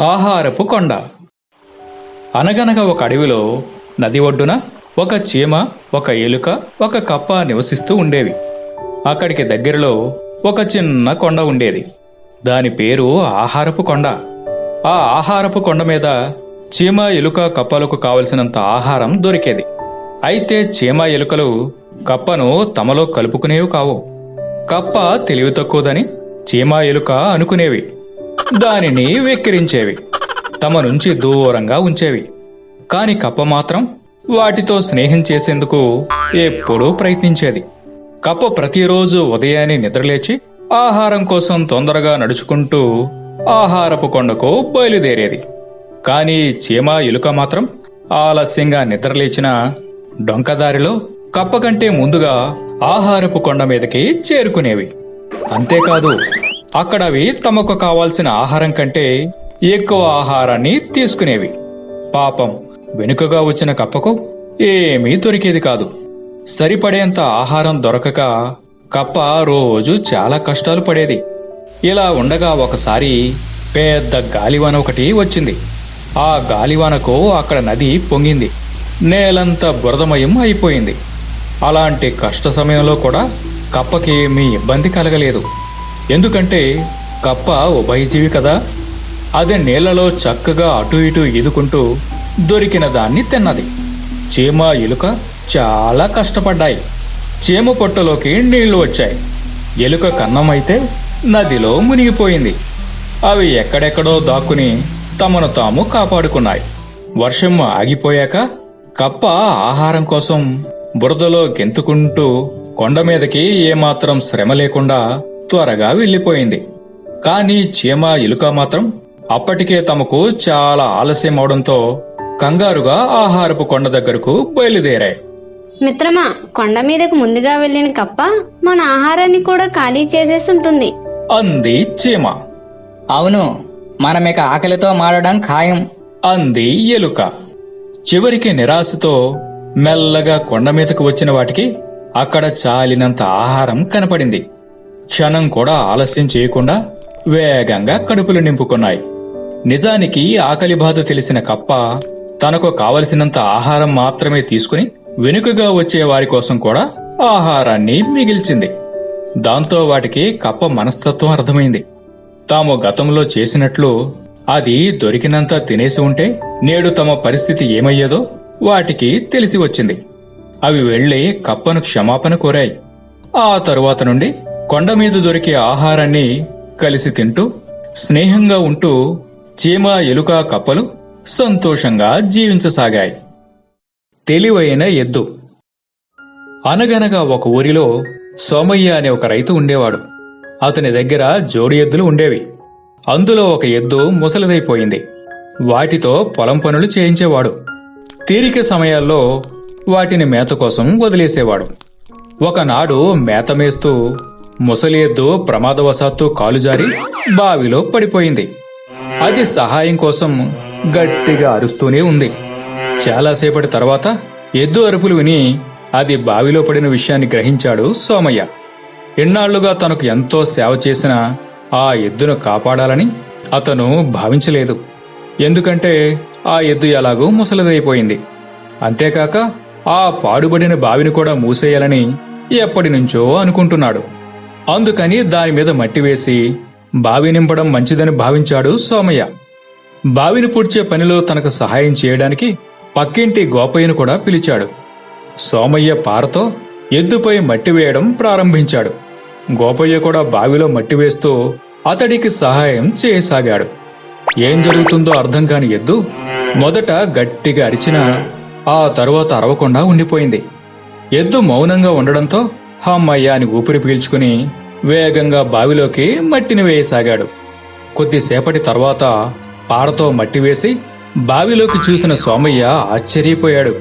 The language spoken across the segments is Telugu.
ఆహారపు కొండ. అనగనగా ఒక అడవిలో నది ఒడ్డున ఒక చీమ ఒక ఎలుక ఒక కప్ప నివసిస్తూ ఉండేవి. అక్కడికి దగ్గరలో ఒక చిన్న కొండ ఉండేది. దాని పేరు ఆహారపు కొండ. ఆ ఆహారపు కొండ మీద చీమ ఎలుక కప్పలకు కావలసినంత ఆహారం దొరికేది. అయితే చీమ ఎలుకలు కప్పను తమలో కలుపుకునేవి కావు. కప్ప తెలివి తక్కువదని చీమ ఎలుక అనుకునేవి. దానిని వెక్కిరించేవి. తమ నుంచి దూరంగా ఉంచేవి. కాని కప్ప మాత్రం వాటితో స్నేహం చేసేందుకు ఎప్పుడూ ప్రయత్నించేది. కప్ప ప్రతిరోజు ఉదయాన్నే నిద్రలేచి ఆహారం కోసం తొందరగా నడుచుకుంటూ ఆహారపు కొండకు బయలుదేరేది. కాని చీమ ఎలుక మాత్రం ఆలస్యంగా నిద్రలేచిన డొంకదారిలో కప్ప కంటే ముందుగా ఆహారపు కొండ మీదకి చేరుకునేవి. అంతేకాదు అక్కడ అవి తమకు కావాల్సిన ఆహారం కంటే ఎక్కువ ఆహారాన్ని తీసుకునేవి. పాపం వెనుకగా వచ్చిన కప్పకు ఏమీ దొరికేది కాదు. సరిపడేంత ఆహారం దొరకక కప్ప రోజు చాలా కష్టాలు పడేది. ఇలా ఉండగా ఒకసారి పెద్ద గాలివాన ఒకటి వచ్చింది. ఆ గాలివానకు అక్కడ నది పొంగింది. నేలంతా బురదమయం అయిపోయింది. అలాంటి కష్ట సమయంలో కూడా కప్పకి మీ ఇబ్బంది కలగలేదు. ఎందుకంటే కప్ప ఉభయజీవి కదా. అది నీళ్ళలో చక్కగా అటు ఇటు ఈదుకుంటూ దొరికిన దాన్ని తిన్నది. చీమ ఎలుక చాలా కష్టపడ్డాయి. చీమ పొట్టలోకి నీళ్ళు వచ్చాయి. ఎలుక కన్నమైతే నదిలో మునిగిపోయింది. అవి ఎక్కడెక్కడో దాక్కుని తమను తాము కాపాడుకున్నాయి. వర్షం ఆగిపోయాక కప్ప ఆహారం కోసం బురదలో గెంతుకుంటూ కొండ మీదకి ఏమాత్రం శ్రమ లేకుండా త్వరగా వెళ్ళిపోయింది. కానీ చీమ ఎలుక మాత్రం అప్పటికే తమకు చాలా ఆలస్యం అవడంతో కంగారుగా ఆహారపు కొండ దగ్గరకు బయలుదేరాయి. మిత్రమా కొండ మీదకు ముందుగా వెళ్ళిన కప్ప మన ఆహారాన్ని కూడా ఖాళీ చేసేసి ఉంటుంది అంది చీమ. అవును మనమిక ఆకలితో మారడం ఖాయం. అంది ఎలుక. చివరికి నిరాశతో మెల్లగా కొండ మీదకు వచ్చిన వాటికి అక్కడ చాలినంత ఆహారం కనపడింది. క్షణం కూడా ఆలస్యం చేయకుండా వేగంగా కడుపులు నింపుకున్నాయి. నిజానికి ఆకలి బాధ తెలిసిన కప్ప తనకు కావలసినంత ఆహారం మాత్రమే తీసుకుని వెనుకగా వచ్చే వారి కోసం కూడా ఆహారాన్ని మిగిల్చింది. దాంతో వాటికి కప్ప మనస్తత్వం అర్థమైంది. తాము గతంలో చేసినట్లు అది దొరికినంత తినేసి ఉంటే నేడు తమ పరిస్థితి ఏమయ్యేదో వాటికి తెలిసి వచ్చింది. అవి వెళ్ళి కప్పను క్షమాపణ కోరాయి. ఆ తరువాత నుండి కొండ మీద దొరికే ఆహారాన్ని కలిసి తింటూ స్నేహంగా ఉంటూ చీమ ఎలుక కప్పలు సంతోషంగా జీవించసాగాయి. తెలివైన ఎద్దు. అనగనగా ఒక ఊరిలో సోమయ్య అనే ఒక రైతు ఉండేవాడు. అతని దగ్గర జోడి ఎద్దులు ఉండేవి. అందులో ఒక ఎద్దు ముసలిదైపోయింది. వాటితో పొలం పనులు చేయించేవాడు. తీరిక సమయాల్లో వాటిని మేత కోసం వదిలేసేవాడు. ఒకనాడు మేత మేస్తూ ముసలి ఎద్దు ప్రమాదవశాత్తు కాలు జారి బావిలో పడిపోయింది. అది సహాయం కోసం గట్టిగా అరుస్తూనే ఉంది. చాలాసేపటి తర్వాత ఎద్దు అరుపులు విని అది బావిలో పడిన విషయాన్ని గ్రహించాడు సోమయ్య. ఎన్నాళ్ళుగా తనకు ఎంతో సేవ చేసిన ఆ ఎద్దును కాపాడాలని అతను భావించలేదు. ఎందుకంటే ఆ ఎద్దు ఎలాగూ ముసలిదైపోయింది. అంతేకాక ఆ పాడుబడిన బావిని కూడా మూసేయాలని ఎప్పటినుంచో అనుకుంటున్నాడు. అందుకని దాని మీద మట్టి వేసి బావి నింపడం మంచిదని భావించాడు సోమయ్య. బావిని పూడ్చే పనిలో తనకు సహాయం చేయడానికి పక్కింటి గోపయ్యను కూడా పిలిచాడు. సోమయ్య పారతో ఎద్దుపై మట్టి వేయడం ప్రారంభించాడు. గోపయ్య కూడా బావిలో మట్టి వేస్తూ అతడికి సహాయం చేయసాగాడు. ఏం జరుగుతుందో అర్థం కాని ఎద్దు మొదట గట్టిగా అరిచినా ఆ తరువాత అరవకుండా ఉండిపోయింది. ఎద్దు మౌనంగా ఉండడంతో హమ్మయ్య అని ఊపిరి పీల్చుకుని వేగంగా బావిలోకి మట్టిని వేయసాగాడు. కొద్దిసేపటి తర్వాత పారతో మట్టి వేసి బావిలోకి చూసిన సోమయ్య ఆశ్చర్యపోయాడు.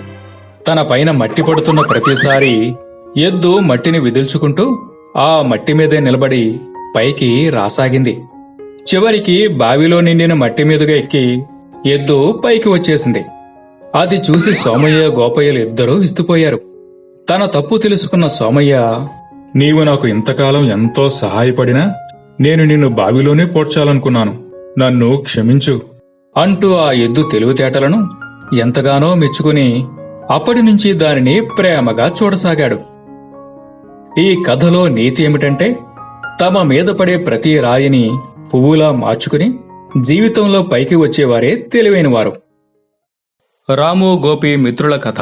తన పైన మట్టి పడుతున్న ప్రతిసారి ఎద్దు మట్టిని విదిల్చుకుంటూ ఆ మట్టి మీదే నిలబడి పైకి రాసాగింది. చివరికి బావిలో నిండిన మట్టి మీదుగా ఎక్కి ఎద్దు పైకి వచ్చేసింది. అది చూసి సోమయ్య గోపయ్యలు ఇద్దరూ విస్తుపోయారు. తన తప్పు తెలుసుకున్న సోమయ్య నీవు నాకు ఇంతకాలం ఎంతో సహాయపడినా నేను నిన్ను బావిలోనే పోడ్చాలనుకున్నాను. నన్ను క్షమించు అంటూ ఆ ఎద్దు తెలివితేటలను ఎంతగానో మెచ్చుకుని అప్పటి నుంచి దానిని ప్రేమగా చూడసాగాడు. ఈ కథలో నీతి ఏమిటంటే తమ మీద పడే ప్రతి రాయిని పువ్వులా మార్చుకుని జీవితంలో పైకి వచ్చేవారే తెలివైనవారు. రాము గోపి మిత్రుల కథ.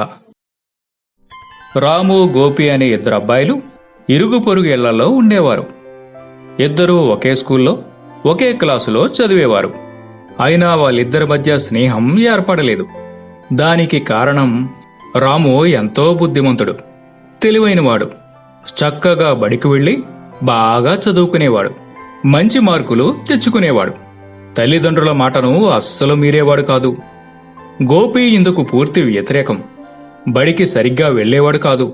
రాము గోపి అనే ఇద్దరు అబ్బాయిలు ఇరుగు పొరుగు ఇళ్ళలో ఉండేవారు. ఇద్దరూ ఒకే స్కూల్లో ఒకే క్లాసులో చదివేవారు. అయినా వాళ్ళిద్దరి మధ్య స్నేహం ఏర్పడలేదు. దానికి కారణం రాము ఎంతో బుద్ధిమంతుడు తెలివైనవాడు. చక్కగా బడికి వెళ్ళి బాగా చదువుకునేవాడు. మంచి మార్కులు తెచ్చుకునేవాడు. తల్లిదండ్రుల మాటను అస్సలు మీరేవాడు కాదు. గోపి ఇందుకు పూర్తి వ్యతిరేకం. బడికి సరిగ్గా వెళ్ళేవాడు కాదు.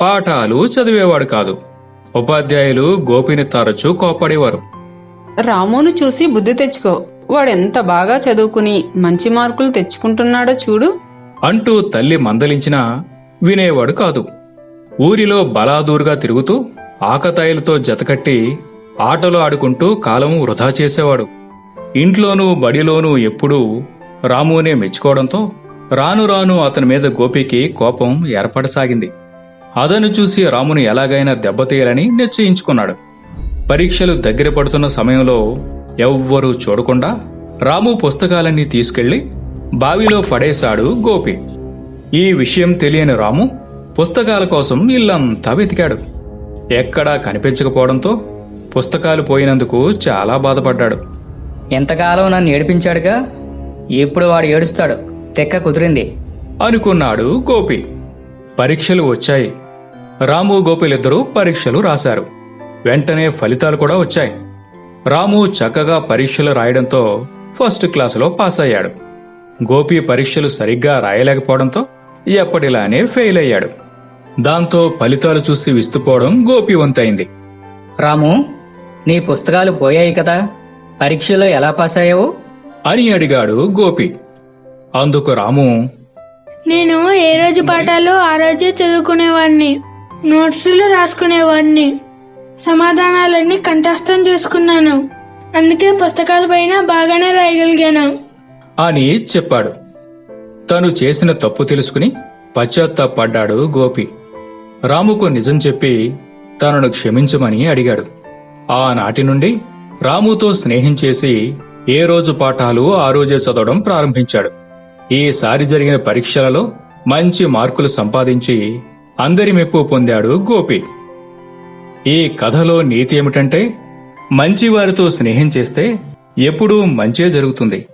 పాఠాలు చదివేవాడు కాదు. ఉపాధ్యాయులు గోపిని తరచూ కోప్పడేవారు. రామును చూసి బుద్ధి తెచ్చుకో. వాడెంత బాగా చదువుకుని మంచి మార్కులు తెచ్చుకుంటున్నాడో చూడు. అంటూ తల్లి మందలించినా వినేవాడు కాదు. ఊరిలో బలాదూరుగా తిరుగుతూ ఆకతాయిలతో జతకట్టి ఆటలు ఆడుకుంటూ కాలం వృధా చేసేవాడు. ఇంట్లోనూ బడిలోనూ ఎప్పుడూ రామునే మెచ్చుకోవడంతో రాను రాను అతని మీద గోపికి కోపం ఏర్పడసాగింది. అదను చూసి రామును ఎలాగైనా దెబ్బతీయాలని నిశ్చయించుకున్నాడు. పరీక్షలు దగ్గర పడుతున్న సమయంలో ఎవ్వరూ చూడకుండా రాము పుస్తకాలన్నీ తీసుకెళ్ళి బావిలో పడేశాడు గోపి. ఈ విషయం తెలియని రాము పుస్తకాల కోసం ఇల్లంతా వెతికాడు. ఎక్కడా కనిపించకపోవడంతో పుస్తకాలు పోయినందుకు చాలా బాధపడ్డాడు. ఎంతకాలం నన్ను ఏడిపించాడుగా? ఇప్పుడు వాడు ఏడుస్తాడు? తెక్క కుదిరింది. అనుకున్నాడు గోపి. పరీక్షలు వచ్చాయి. రాము గోపిలిద్దరూ పరీక్షలు రాశారు. వెంటనే ఫలితాలు కూడా వచ్చాయి. రాము చక్కగా పరీక్షలు రాయడంతో ఫస్ట్ క్లాసులో పాస్ అయ్యాడు గోపి పరీక్షలు సరిగ్గా రాయలేకపోవడంతో ఎప్పటిలానే ఫెయిల్ అయ్యాడు. దాంతో ఫలితాలు చూసి విస్తుపోవడం గోపి వంతైంది. రాము నీ పుస్తకాలు పోయాయి కదా. పరీక్షలో ఎలా పాస్ అయ్యావు అని అడిగాడు గోపి. అందుకు రాము. నేను ఏ రోజు పాఠాలు ఆ రోజే చదువుకునేవాడిని నోట్సులు రాసుకునేవాడిని సమాధానాలన్నీ కంఠస్థం చేసుకున్నాను. అందుకే పుస్తకాల పైన బాగానే రాయగలిగాను. అని చెప్పాడు. తను చేసిన తప్పు తెలుసుకుని పశ్చాత్తాపడ్డాడు గోపి. రాముకు నిజం చెప్పి తనను క్షమించమని అడిగాడు. ఆనాటి నుండి రాముతో స్నేహం చేసి ఏ రోజు పాఠాలు ఆ రోజే చదవడం ప్రారంభించాడు. ఈసారి జరిగిన పరీక్షలలో మంచి మార్కులు సంపాదించి అందరి మెప్పు పొందాడు గోపి. ఈ కథలో నీతి ఏమిటంటే మంచివారితో స్నేహం చేస్తే ఎప్పుడూ మంచే జరుగుతుంది.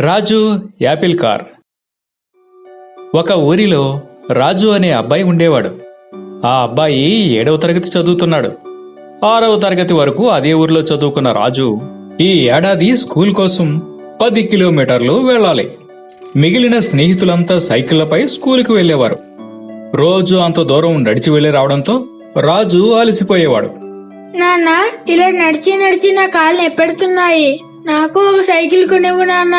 రాజు యాపిల్ కార్. ఒక ఊరిలో రాజు అనే అబ్బాయి ఉండేవాడు. ఆ అబ్బాయి ఏడవ తరగతి చదువుతున్నాడు. ఆరవ తరగతి వరకు అదే ఊరిలో చదువుకున్న రాజు ఈ ఏడాది స్కూల్ కోసం పది కిలోమీటర్లు వెళ్ళాలి. మిగిలిన స్నేహితులంతా సైకిళ్ళపై స్కూలుకు వెళ్ళేవారు రోజు అంత దూరం నడిచి వెళ్ళి రావడంతో రాజు అలసిపోయేవాడు. నాన్న ఇలా నడిచి నడిచి నా కాళ్ళు ఎప్పెడుతున్నాయి? నాకు ఒక సైకిల్ కొనివ్వు నాన్న.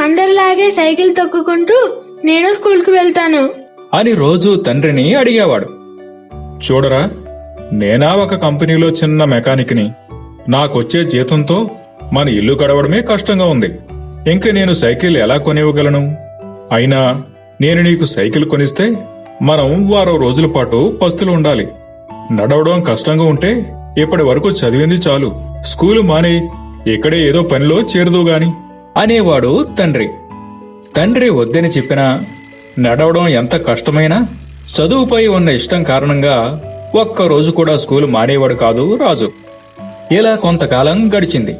అందరిలాగే సైకిల్ తొక్కుకుంటూ నేను స్కూల్కు వెళ్తాను. అని రోజు తండ్రిని అడిగేవాడు. చూడరా నేనా ఒక కంపెనీలో చిన్న మెకానిక్ని. నాకొచ్చే జీతంతో మన ఇల్లు గడవడమే కష్టంగా ఉంది. ఇంక నేను సైకిల్ ఎలా కొనివ్వగలను? అయినా నేను నీకు సైకిల్ కొనిస్తే మనం వారం రోజుల పాటు పస్తులు ఉండాలి. నడవడం కష్టంగా ఉంటే ఇప్పటి వరకు చదివింది చాలు. స్కూలు మానే ఇక్కడే ఏదో పనిలో చేరదు గాని. అనేవాడు తండ్రి. తండ్రి వద్దని చెప్పినా నడవడం ఎంత కష్టమైనా చదువుపై ఉన్న ఇష్టం కారణంగా ఒక్క రోజు కూడా స్కూలు మానేవాడు కాదు రాజు. ఇలా కొంతకాలం గడిచింది.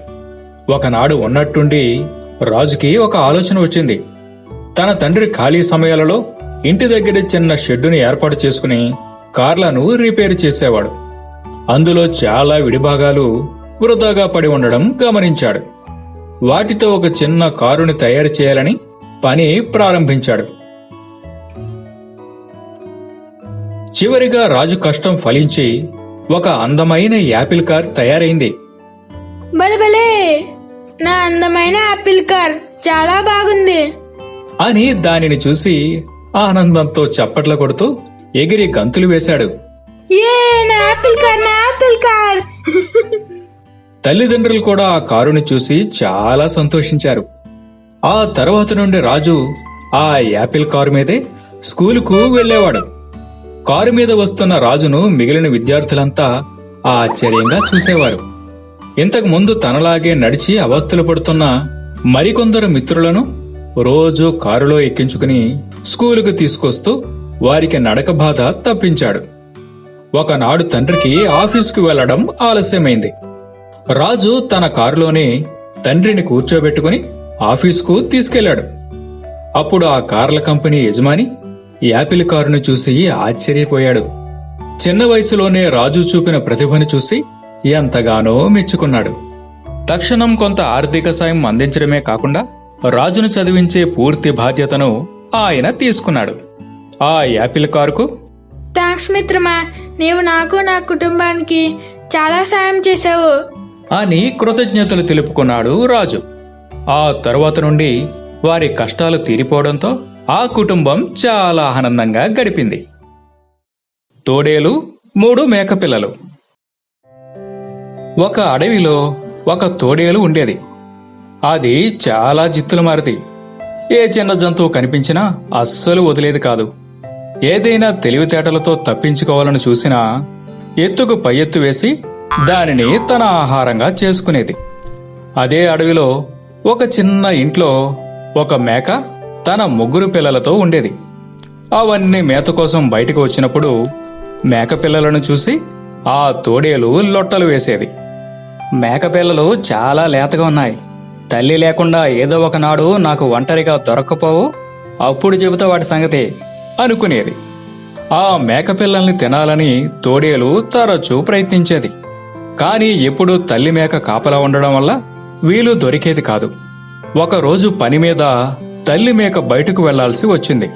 ఒకనాడు ఉన్నట్టుండి రాజుకి ఒక ఆలోచన వచ్చింది. తన తండ్రి ఖాళీ సమయాలలో ఇంటి దగ్గర చిన్న షెడ్డుని ఏర్పాటు చేసుకుని కార్లను రిపేర్ చేసేవాడు. అందులో చాలా విడిభాగాలు వృధాగా పడి ఉండడం గమనించాడు. వాటితో ఒక చిన్న కారుని తయారు చేయాలని పని ప్రారంభించాడు. చివరిగా రాజు కష్టం ఫలించి ఒక అందమైన యాపిల్ కార్ తయారైంది. బలబలే నా అందమైన ఆపిల్ కార్ చాలా బాగుంది. అని దానిని చూసి ఆనందంతో చప్పట్ల కొడుతూ ఎగిరి గంతులు వేశాడు. ఏ నా ఆపిల్ కార్ నా ఆపిల్ కార్. తల్లిదండ్రులు కూడా ఆ కారుని చూసి చాలా సంతోషించారు. ఆ తర్వాత నుండి రాజు ఆ యాపిల్ కారు మీదే స్కూలుకు వెళ్ళేవాడు. కారు మీద వస్తున్న రాజును మిగిలిన విద్యార్థులంతా ఆశ్చర్యంగా చూసేవారు. ఇంతకు ముందు తనలాగే నడిచి అవస్థలు పడుతున్న మరికొందరు మిత్రులను రోజు కారులో ఎక్కించుకుని స్కూలుకు తీసుకొస్తూ వారికి నడక బాధ తప్పించాడు. ఒకనాడు తండ్రికి ఆఫీసుకు వెళ్ళడం ఆలస్యమైంది. రాజు తన కారులోనే తండ్రిని కూర్చోబెట్టుకుని ఆఫీసుకు తీసుకెళ్ళాడు. అప్పుడు ఆ కార్ల కంపెనీ యజమాని యాపిల్ కారును చూసి ఆశ్చర్యపోయాడు. చిన్న వయసులోనే రాజు చూపిన ప్రతిభను చూసి ఎంతగానో మెచ్చుకున్నాడు. తక్షణం కొంత ఆర్థిక సాయం అందించడమే కాకుండా రాజును చదివించే పూర్తి బాధ్యతను ఆయన తీసుకున్నాడు. ఆ యాపిల్ కారుకు థ్యాంక్స్ మిత్రమా నీవు నాకు నా కుటుంబానికి చాలా సాయం చేశావు. అని కృతజ్ఞతలు తెలుపుకున్నాడు రాజు. ఆ తరువాత నుండి వారి కష్టాలు తీరిపోవడంతో ఆ కుటుంబం చాలా ఆనందంగా గడిపింది. తోడేలు మూడు మేకపిల్లలు. ఒక అడవిలో ఒక తోడేలు ఉండేది. అది చాలా జిత్తుల మారిది ఏ చిన్న జంతువు కనిపించినా అస్సలు వదిలేది కాదు. ఏదైనా తెలివితేటలతో తప్పించుకోవాలని చూసినా ఎత్తుకు పై ఎత్తు వేసి దానిని తన ఆహారంగా చేసుకునేది. అదే అడవిలో ఒక చిన్న ఇంట్లో ఒక మేక తన ముగ్గురు పిల్లలతో ఉండేది. అవన్నీ మేత కోసం బయటకు వచ్చినప్పుడు మేక పిల్లలను చూసి ఆ తోడేలు లొట్టలు వేసేది. మేకపిల్లలు చాలా లేతగా ఉన్నాయి. తల్లి లేకుండా ఏదో ఒకనాడు నాకు ఒంటరిగా దొరక్కపోవు. అప్పుడు చెబుతా వాటి సంగతి అనుకునేది. ఆ మేకపిల్లల్ని తినాలని తోడేలు తరచూ ప్రయత్నించేది. కానీ ఎప్పుడూ తల్లి మేక కాపలా ఉండడం వల్ల వీలు దొరికేది కాదు. ఒకరోజు పని మీద తల్లి మేక బయటకు వెళ్ళాల్సి వచ్చింది.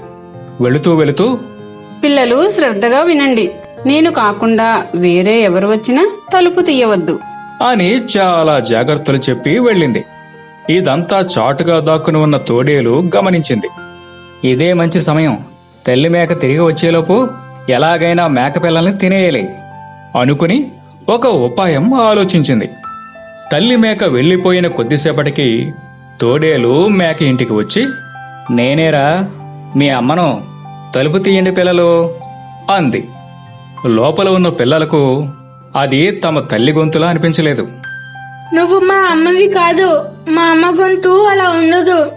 వెళుతూ వెళుతూ పిల్లలు శ్రద్ధగా వినండి. నేను కాకుండా వేరే ఎవరు వచ్చినా తలుపు తీయవద్దు. అని చాలా జాగ్రత్తలు చెప్పి వెళ్ళింది. ఇదంతా చాటుగా దాక్కుని ఉన్న తోడేలు గమనించింది. ఇదే మంచి సమయం. తల్లి మేక తిరిగి వచ్చేలోపు ఎలాగైనా మేక పిల్లల్ని తినేయాలి. అనుకుని ఒక ఉపాయం ఆలోచించింది. తల్లి మేక వెళ్ళిపోయిన కొద్దిసేపటికి తోడేలు మేక ఇంటికి వచ్చి నేనేరా మీ అమ్మను తలుపు తీయండి పిల్లలు అంది. లోపల ఉన్న పిల్లలకు అది తమ తల్లి గొంతులా అనిపించలేదు. నువ్వు మా అమ్మవి కాదు మా అమ్మ గొంతు అలా ఉండదు.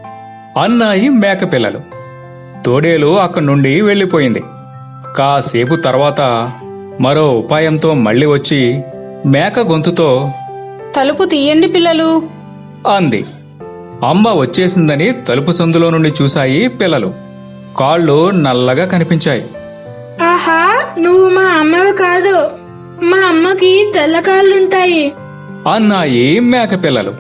అన్నాయి మేక పిల్లలు. తోడేలు అక్కడి నుండి వెళ్ళిపోయింది. కాసేపు తర్వాత మరో ఉపాయంతో మళ్ళీ వచ్చి మేక గొంతుతో తలుపు తీయండి పిల్లలు. అంది. అమ్మ వచ్చేసిందని తలుపు సందులో నుండి చూశాయి పిల్లలు. కాళ్ళు నల్లగా కనిపించాయి. ఆహా నువ్వు మా అమ్మవి కాదు మా అమ్మకి తెల్లకాళ్ళుంటాయి. అన్నాయి మేక పిల్లలు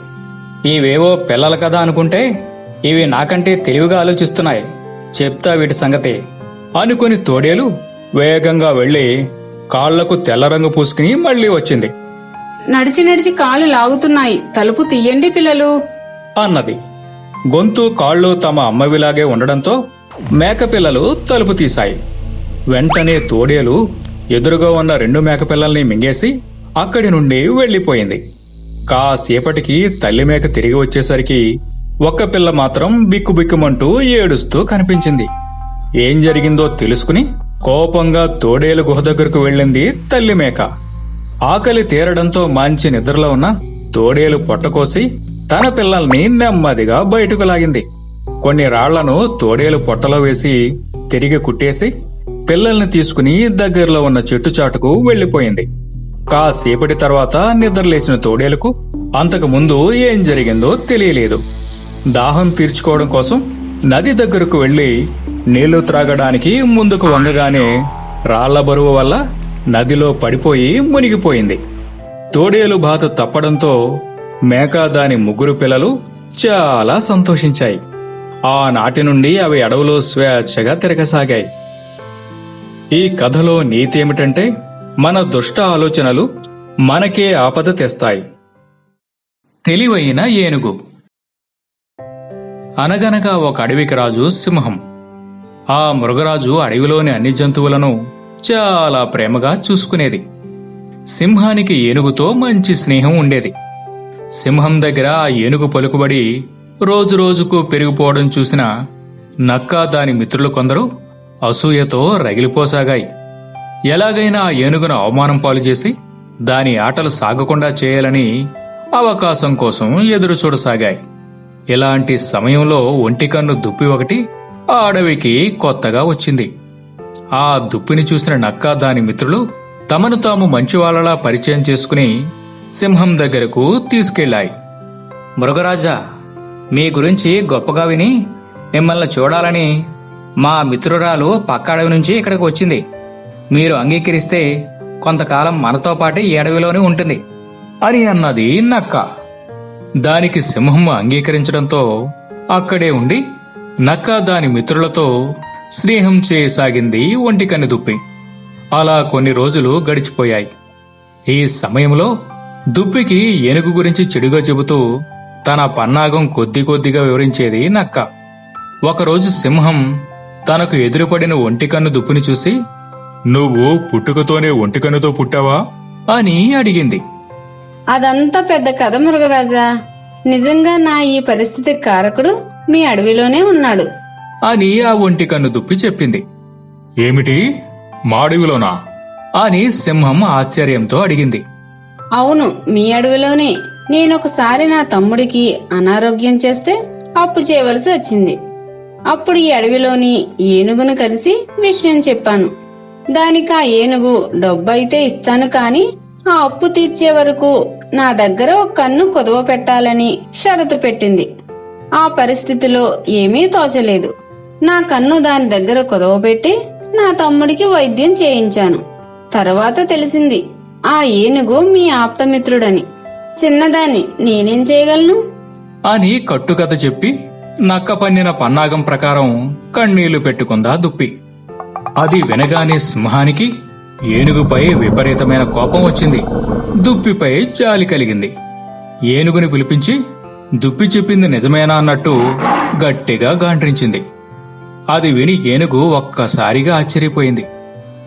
ఇవేవో పిల్లలు కదా అనుకుంటే ఇవి నాకంటే తెలివిగా ఆలోచిస్తున్నాయి. చెప్తా వీటి సంగతి. అనుకుని తోడేలు వేగంగా వెళ్ళి కాళ్ళకు తెల్ల రంగు పూసుకుని మళ్ళీ వచ్చింది. నడిచి నడిచి కాలు లాగుతున్నాయి. తలుపు తీయండి పిల్లలు. అన్నది. గొంతు కాళ్ళు తమ అమ్మవిలాగే ఉండడంతో మేకపిల్లలు తలుపు తీశాయి. వెంటనే తోడేలు ఎదురుగా ఉన్న రెండు మేకపిల్లల్ని మింగేసి అక్కడి నుండి వెళ్ళిపోయింది కాసేపటికి తల్లి మేక తిరిగి వచ్చేసరికి ఒక్క పిల్ల మాత్రం బిక్కుబిక్కుమంటూ ఏడుస్తూ కనిపించింది. ఏం జరిగిందో తెలుసుకుని కోపంగా తోడేలు గుహ దగ్గరకు వెళ్ళింది తల్లి మేక. ఆకలి తీరడంతో మంచి నిద్రలో ఉన్న తోడేలు పొట్టకోసి తన పిల్లల్ని నెమ్మదిగా బయటకు లాగింది. కొన్ని రాళ్ళను తోడేలు పొట్టలో వేసి తిరిగి కుట్టేసి పిల్లల్ని తీసుకుని దగ్గరలో ఉన్న చెట్టు చాటుకు వెళ్ళిపోయింది కాసేపటి తర్వాత నిద్రలేసిన తోడేలకు అంతకు ముందు ఏం జరిగిందో తెలియలేదు. దాహం తీర్చుకోవడం కోసం నది దగ్గరకు వెళ్ళి నీళ్ళు త్రాగడానికి ముందుకు వంగగానే రాళ్ళ బరువు వల్ల నదిలో పడిపోయి మునిగిపోయింది. తోడేలు బాధ తప్పడంతో మేక దాని ముగ్గురు పిల్లలు చాలా సంతోషించాయి. ఆనాటి నుండి అవి అడవులో స్వేచ్ఛగా తిరగసాగాయి. ఈ కథలో నీతి ఏమిటంటే మన దుష్ట ఆలోచనలు మనకే ఆపద తెస్తాయి. తెలివైన ఏనుగు. అనగనగా ఒక అడవికి రాజు సింహం. ఆ మృగరాజు అడవిలోని అన్ని జంతువులను చాలా ప్రేమగా చూసుకునేది. సింహానికి ఏనుగుతో మంచి స్నేహం ఉండేది. సింహం దగ్గర ఆ ఏనుగు పలుకుబడి రోజు రోజుకు పెరిగిపోవడం చూసిన నక్క దాని మిత్రులు కొందరు అసూయతో రగిలిపోసాగాయి. ఎలాగైనా ఆ ఏనుగును అవమానం పాలు చేసి దాని ఆటలు సాగకుండా చేయాలని అవకాశం కోసం ఎదురు చూడసాగాయి ఇలాంటి సమయంలో ఒంటికన్ను దుప్పి ఒకటి ఆ అడవికి కొత్తగా వచ్చింది. ఆ దుప్పిని చూసిన నక్క దాని మిత్రులు తమను తాము మంచివాళ్ళలా పరిచయం చేసుకుని సింహం దగ్గరకు తీసుకెళ్ళాయి మృగరాజా మీ గురించి గొప్పగా విని మిమ్మల్ని చూడాలని మా మిత్రురాలు పక్క అడవి నుంచి ఇక్కడికి వచ్చింది. మీరు అంగీకరిస్తే కొంతకాలం మనతో పాటే ఈ అడవిలోనే ఉంటుంది అని అన్నది నక్క. దానికి సింహం అంగీకరించడంతో అక్కడే ఉండి నక్క దాని మిత్రులతో స్నేహం చేయసాగింది ఒంటికన్ని దుప్పి. అలా కొన్ని రోజులు గడిచిపోయాయి. ఈ సమయంలో దుప్పికి ఏనుగు గురించి చెడుగా చెబుతూ తన పన్నాగం కొద్ది కొద్దిగా వివరించేది నక్క. ఒకరోజు సింహం తనకు ఎదురుపడిన ఒంటికన్ను దుప్పిని చూసి నువ్వు పుట్టుకతోనే ఒంటికన్నుతో పుట్టావా? అని అడిగింది. అదంతా పెద్ద కథ మృగరాజా. నిజంగా నా ఈ పరిస్థితికి కారకుడు మీ అడవిలోనే ఉన్నాడు. అని ఆ ఒంటికన్ను దుప్పి చెప్పింది. ఏమిటి? మాడివిలోనా అని సింహం ఆశ్చర్యంతో అడిగింది. అవును మీ అడవిలోనే. నేనొకసారి నా తమ్ముడికి అనారోగ్యం చేస్తే అప్పు చేయవలసి వచ్చింది. అప్పుడు ఈ అడవిలోని ఏనుగును కలిసి విషయం చెప్పాను. దానికి ఆ ఏనుగు డబ్బైతే ఇస్తాను కాని ఆ అప్పు తీర్చే వరకు నా దగ్గర ఒక కన్ను కుదవ పెట్టాలని షరతు పెట్టింది. ఆ పరిస్థితిలో ఏమీ తోచలేదు. నా కన్ను దాని దగ్గర కుదవపెట్టి నా తమ్ముడికి వైద్యం చేయించాను. తర్వాత తెలిసింది ఆ ఏనుగు మీ ఆప్తమిత్రుడని. చిన్నదాన్ని నేనేం చేయగలను? అని కట్టుకథ చెప్పి నక్క పన్నిన పన్నాగం ప్రకారం కన్నీళ్ళు పెట్టుకుందా దుప్పి. అది వినగానే సింహానికి ఏనుగుపై విపరీతమైన కోపం వచ్చింది. దుప్పిపై జాలి కలిగింది. ఏనుగుని పిలిపించి దుప్పి చెప్పింది నిజమేనా? అన్నట్టు గట్టిగా గాండ్రించింది. అది విని ఏనుగు ఒక్కసారిగా ఆశ్చర్యపోయింది.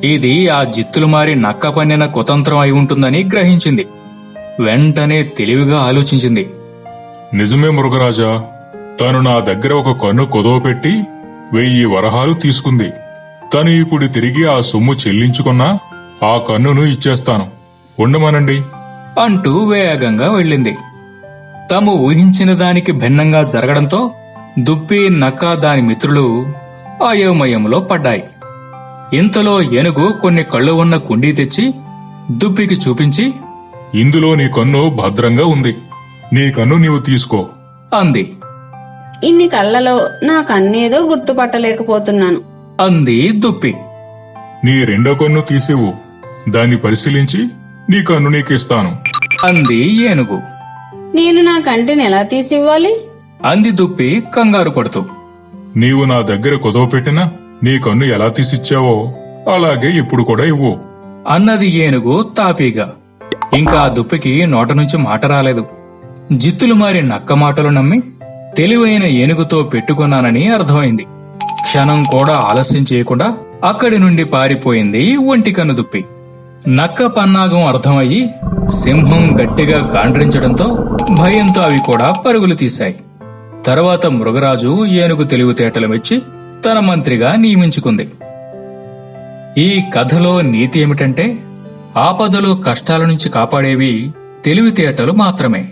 ఇది ఆ జిత్తులు మారి నక్క పన్నిన కుతంత్రం అయి ఉంటుందని గ్రహించింది. వెంటనే తెలివిగా ఆలోచించింది. నిజమే మృగరాజా తను నా దగ్గర ఒక కన్ను కుదవపెట్టి వెయ్యి వరహాలు తీసుకుంది. తను ఇప్పుడు తిరిగి ఆ సొమ్ము చెల్లించుకున్నా ఆ కన్నును ఇచ్చేస్తాను. ఉండమనండి. అంటూ వేగంగా వెళ్ళింది. తాము ఊహించిన దానికి భిన్నంగా జరగడంతో దుప్పి నక్క దాని మిత్రులు అయోమయంలో పడ్డాయి. ఇంతలో ఏనుగు కొన్ని కళ్ళు ఉన్న కుండీ తెచ్చి దుప్పికి చూపించి ఇందులో నీ కన్ను భద్రంగా ఉంది. నీ కన్ను నీవు తీసుకో. అంది. ఇన్ని కళ్ళలో నా కన్నేదో గుర్తుపట్టలేకపోతున్నాను. అంది దుప్పి. నీ రెండో కన్ను తీసివు దాన్ని పరిశీలించి నీ కన్ను నీకిస్తాను. అంది ఏనుగు. నేను నా కంటిని ఎలా తీసివ్వాలి? అంది దుప్పి కంగారు పడుతూ. నీవు నా దగ్గర కుదవపెట్టినా నీ కన్ను ఎలా తీసిచ్చావో అలాగే ఇప్పుడు కూడా ఇవ్వు. అన్నది ఏనుగు తాపీగా. ఇంకా ఆ దుప్పికి నోట నుంచి మాట రాలేదు. జిత్తులు మారి నక్క మాటలు నమ్మి తెలివైన ఏనుగుతో పెట్టుకున్నానని అర్థమైంది. క్షణం కూడా ఆలస్యం చేయకుండా అక్కడి నుండి పారిపోయింది ఒంటి కన్నుదుప్పి నక్క పన్నాగం అర్థమయ్యి సింహం గట్టిగా గాండ్రించడంతో భయంతో అవి కూడా పరుగులు తీశాయి. తర్వాత మృగరాజు ఏనుగు తెలివితేటలు మెచ్చి తన మంత్రిగా నియమించుకుంది. ఈ కథలో నీతి ఏమిటంటే ఆపదలు కష్టాల నుంచి కాపాడేవి తెలివితేటలు మాత్రమే.